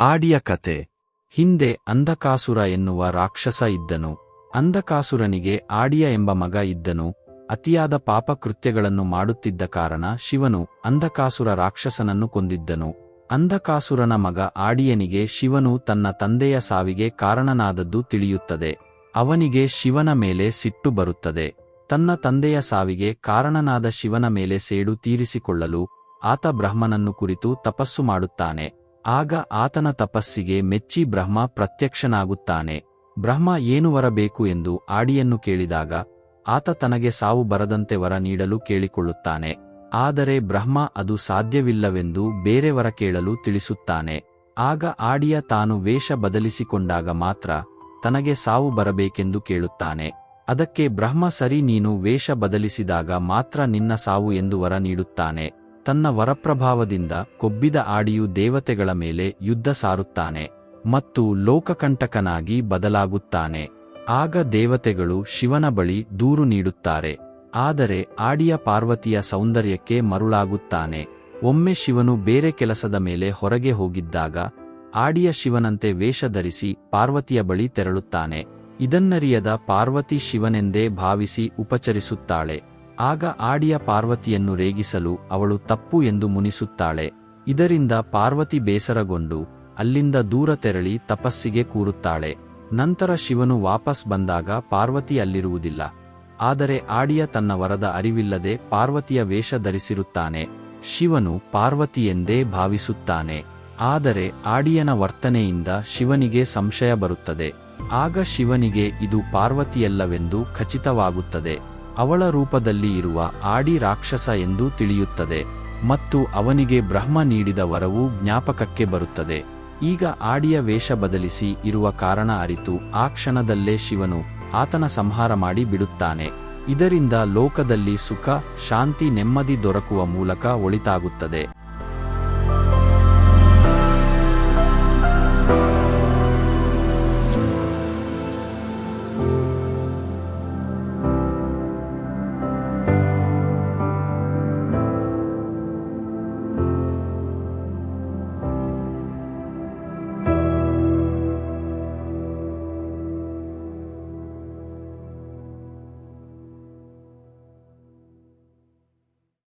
ಆಡಿಯ ಕತೆ. ಹಿಂದೆ ಅಂಧಕಾಸುರ ಎನ್ನುವ ರಾಕ್ಷಸ ಇದ್ದನು. ಅಂಧಕಾಸುರನಿಗೆ ಆಡಿಯ ಎಂಬ ಮಗ ಇದ್ದನು. ಅತಿಯಾದ ಪಾಪಕೃತ್ಯಗಳನ್ನು ಮಾಡುತ್ತಿದ್ದ ಕಾರಣ ಶಿವನು ಅಂಧಕಾಸುರ ರಾಕ್ಷಸನನ್ನು ಕೊಂದಿದ್ದನು. ಅಂಧಕಾಸುರನ ಮಗ ಆಡಿಯನಿಗೆ ಶಿವನು ತನ್ನ ತಂದೆಯ ಸಾವಿಗೆ ಕಾರಣನಾದದ್ದು ತಿಳಿಯುತ್ತದೆ. ಅವನಿಗೆ ಶಿವನ ಮೇಲೆ ಸಿಟ್ಟು ಬರುತ್ತದೆ. ತನ್ನ ತಂದೆಯ ಸಾವಿಗೆ ಕಾರಣನಾದ ಶಿವನ ಮೇಲೆ ಸೇಡು ತೀರಿಸಿಕೊಳ್ಳಲು ಆತ ಬ್ರಹ್ಮನನ್ನು ಕುರಿತು ತಪಸ್ಸು ಮಾಡುತ್ತಾನೆ. ಆಗ ಆತನ ತಪಸ್ಸಿಗೆ ಮೆಚ್ಚಿ ಬ್ರಹ್ಮ ಪ್ರತ್ಯಕ್ಷನಾಗುತ್ತಾನೆ. ಬ್ರಹ್ಮ ಏನು ವರಬೇಕು ಎಂದು ಆಡಿಯನ್ನು ಕೇಳಿದಾಗ, ಆತ ತನಗೆ ಸಾವು ಬರದಂತೆ ವರ ನೀಡಲು ಕೇಳಿಕೊಳ್ಳುತ್ತಾನೆ. ಆದರೆ ಬ್ರಹ್ಮ ಅದು ಸಾಧ್ಯವಿಲ್ಲವೆಂದು ಬೇರೆ ವರ ಕೇಳಲು ತಿಳಿಸುತ್ತಾನೆ. ಆಗ ಆಡಿಯ ತಾನು ವೇಷ ಬದಲಿಸಿಕೊಂಡಾಗ ಮಾತ್ರ ತನಗೆ ಸಾವು ಬರಬೇಕೆಂದು ಕೇಳುತ್ತಾನೆ. ಅದಕ್ಕೆ ಬ್ರಹ್ಮ ಸರಿ ನೀನು ವೇಷ ಬದಲಿಸಿದಾಗ ಮಾತ್ರ ನಿನ್ನ ಸಾವು ಎಂದು ವರ ನೀಡುತ್ತಾನೆ. ತನ್ನ ವರಪ್ರಭಾವದಿಂದ ಕೊಬ್ಬಿದ ಆಡಿಯು ದೇವತೆಗಳ ಮೇಲೆ ಯುದ್ಧ ಸಾರುತ್ತಾನೆ ಮತ್ತು ಲೋಕಕಂಟಕನಾಗಿ ಬದಲಾಗುತ್ತಾನೆ. ಆಗ ದೇವತೆಗಳು ಶಿವನ ಬಳಿ ದೂರು ನೀಡುತ್ತಾರೆ. ಆದರೆ ಆಡಿಯ ಪಾರ್ವತಿಯ ಸೌಂದರ್ಯಕ್ಕೆ ಮರುಳಾಗುತ್ತಾನೆ. ಒಮ್ಮೆ ಶಿವನು ಬೇರೆ ಕೆಲಸದ ಮೇಲೆ ಹೊರಗೆ ಹೋಗಿದ್ದಾಗ ಆಡಿಯ ಶಿವನಂತೆ ವೇಷ ಧರಿಸಿ ಪಾರ್ವತಿಯ ಬಳಿ ತೆರಳುತ್ತಾನೆ. ಇದನ್ನರಿಯದ ಪಾರ್ವತಿ ಶಿವನೆಂದೇ ಭಾವಿಸಿ ಉಪಚರಿಸುತ್ತಾಳೆ. ಆಗ ಆಡಿಯ ಪಾರ್ವತಿಯನ್ನು ರೇಗಿಸಲು ಅವಳು ತಪ್ಪು ಎಂದು ಮುನಿಸುತ್ತಾಳೆ. ಇದರಿಂದ ಪಾರ್ವತಿ ಬೇಸರಗೊಂಡು ಅಲ್ಲಿಂದ ದೂರ ತೆರಳಿ ತಪಸ್ಸಿಗೆ ಕೂರುತ್ತಾಳೆ. ನಂತರ ಶಿವನು ವಾಪಸ್ ಬಂದಾಗ ಪಾರ್ವತಿ ಅಲ್ಲಿರುವುದಿಲ್ಲ. ಆದರೆ ಆಡಿಯ ತನ್ನ ವರದ ಅರಿವಿಲ್ಲದೆ ಪಾರ್ವತಿಯ ವೇಷ ಧರಿಸಿರುತ್ತಾನೆ. ಶಿವನು ಪಾರ್ವತಿ ಎಂದೇ ಭಾವಿಸುತ್ತಾನೆ. ಆದರೆ ಆಡಿಯನ ವರ್ತನೆಯಿಂದ ಶಿವನಿಗೆ ಸಂಶಯ ಬರುತ್ತದೆ. ಆಗ ಶಿವನಿಗೆ ಇದು ಪಾರ್ವತಿಯಲ್ಲವೆಂದು ಖಚಿತವಾಗುತ್ತದೆ. ಅವಳ ರೂಪದಲ್ಲಿ ಇರುವ ಆಡಿ ರಾಕ್ಷಸ ಎಂದು ತಿಳಿಯುತ್ತದೆ ಮತ್ತು ಅವನಿಗೆ ಬ್ರಹ್ಮ ನೀಡಿದ ವರವು ಜ್ಞಾಪಕಕ್ಕೆ ಬರುತ್ತದೆ. ಈಗ ಆಡಿಯ ವೇಷ ಬದಲಿಸಿ ಇರುವ ಕಾರಣ ಅರಿತು ಆ ಕ್ಷಣದಲ್ಲೇ ಶಿವನು ಆತನ ಸಂಹಾರ ಮಾಡಿ ಬಿಡುತ್ತಾನೆ. ಇದರಿಂದ ಲೋಕದಲ್ಲಿ ಸುಖ, ಶಾಂತಿ, ನೆಮ್ಮದಿ ದೊರಕುವ ಮೂಲಕ ಒಳಿತಾಗುತ್ತದೆ.